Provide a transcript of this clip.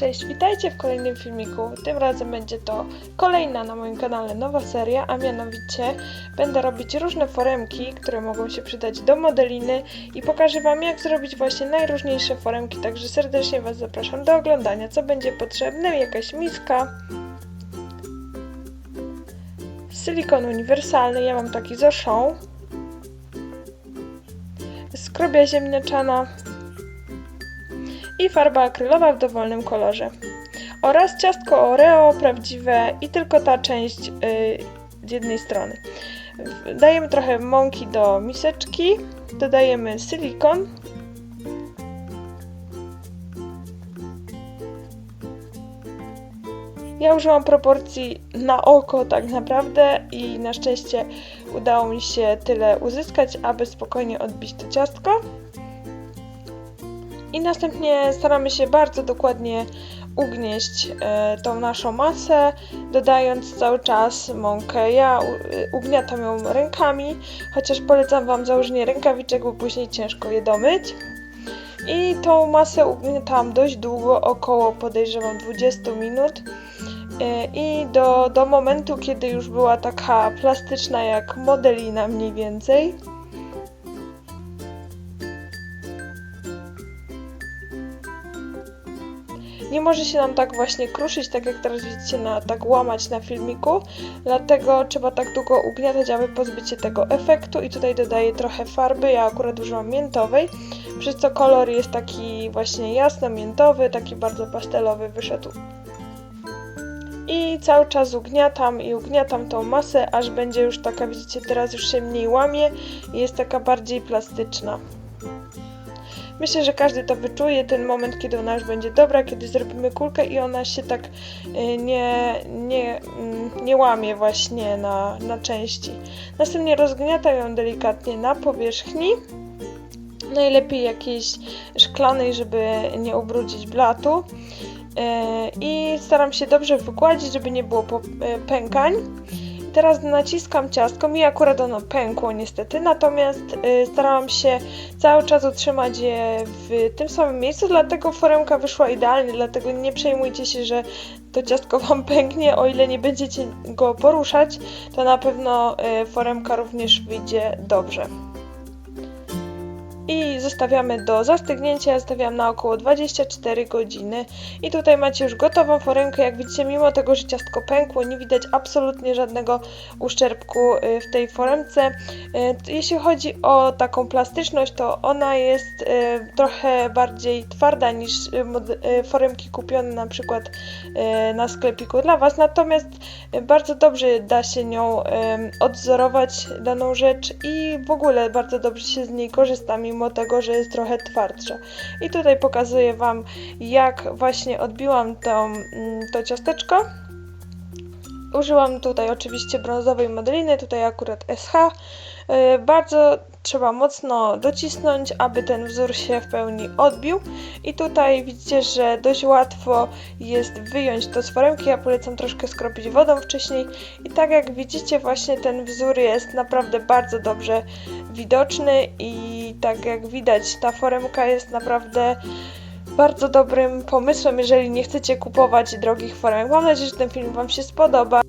Cześć, witajcie w kolejnym filmiku. Tym razem będzie to kolejna na moim kanale nowa seria, a mianowicie będę robić różne foremki, które mogą się przydać do modeliny i pokażę Wam jak zrobić właśnie najróżniejsze foremki, także serdecznie Was zapraszam do oglądania. Co będzie potrzebne? Jakaś miska, silikon uniwersalny, ja mam taki z skrobia ziemniaczana, i farba akrylowa w dowolnym kolorze. Oraz ciastko Oreo prawdziwe i tylko ta część yy, z jednej strony. Dajemy trochę mąki do miseczki, dodajemy silikon. Ja użyłam proporcji na oko tak naprawdę i na szczęście udało mi się tyle uzyskać, aby spokojnie odbić to ciastko. I następnie staramy się bardzo dokładnie ugnieść e, tą naszą masę, dodając cały czas mąkę. Ja u- ugniatam ją rękami, chociaż polecam Wam założenie rękawiczek, bo później ciężko je domyć. I tą masę ugniatam dość długo, około podejrzewam 20 minut. E, I do, do momentu, kiedy już była taka plastyczna jak modelina mniej więcej. Nie może się nam tak właśnie kruszyć, tak jak teraz widzicie, na, tak łamać na filmiku, dlatego trzeba tak długo ugniatać, aby pozbyć się tego efektu i tutaj dodaję trochę farby, ja akurat użyłam miętowej, przez co kolor jest taki właśnie jasno-miętowy, taki bardzo pastelowy wyszedł. I cały czas ugniatam i ugniatam tą masę, aż będzie już taka, widzicie, teraz już się mniej łamie i jest taka bardziej plastyczna. Myślę, że każdy to wyczuje, ten moment, kiedy ona już będzie dobra, kiedy zrobimy kulkę i ona się tak y, nie, nie, mm, nie łamie właśnie na, na części. Następnie rozgniatam ją delikatnie na powierzchni, najlepiej jakiejś szklanej, żeby nie ubrudzić blatu. Y, I staram się dobrze wygładzić, żeby nie było y, pękań. Teraz naciskam ciastko, mi akurat ono pękło niestety, natomiast y, starałam się cały czas utrzymać je w tym samym miejscu, dlatego foremka wyszła idealnie, dlatego nie przejmujcie się, że to ciastko Wam pęknie, o ile nie będziecie go poruszać, to na pewno y, foremka również wyjdzie dobrze. I zostawiamy do zastygnięcia, zostawiam na około 24 godziny. I tutaj macie już gotową foremkę, jak widzicie, mimo tego, że ciastko pękło, nie widać absolutnie żadnego uszczerbku y, w tej foremce. Y, Jeśli chodzi o taką plastyczność, to ona jest y, trochę bardziej twarda niż foremki kupione na przykład na sklepiku dla Was, natomiast bardzo dobrze da się nią odzorować daną rzecz i w ogóle bardzo dobrze się z niej korzysta, mimo tego, że jest trochę twardsza. I tutaj pokazuję Wam, jak właśnie odbiłam mm, to ciasteczko. Użyłam tutaj oczywiście brązowej modeliny, tutaj akurat SH. Yy, Bardzo trzeba mocno docisnąć, aby ten wzór się w pełni odbił. I tutaj widzicie, że dość łatwo jest wyjąć to z foremki. Ja polecam troszkę skropić wodą wcześniej. I tak jak widzicie, właśnie ten wzór jest naprawdę bardzo dobrze widoczny i tak jak widać, ta foremka jest naprawdę bardzo dobrym pomysłem, jeżeli nie chcecie kupować drogich foremek. Mam nadzieję, że ten film Wam się spodoba.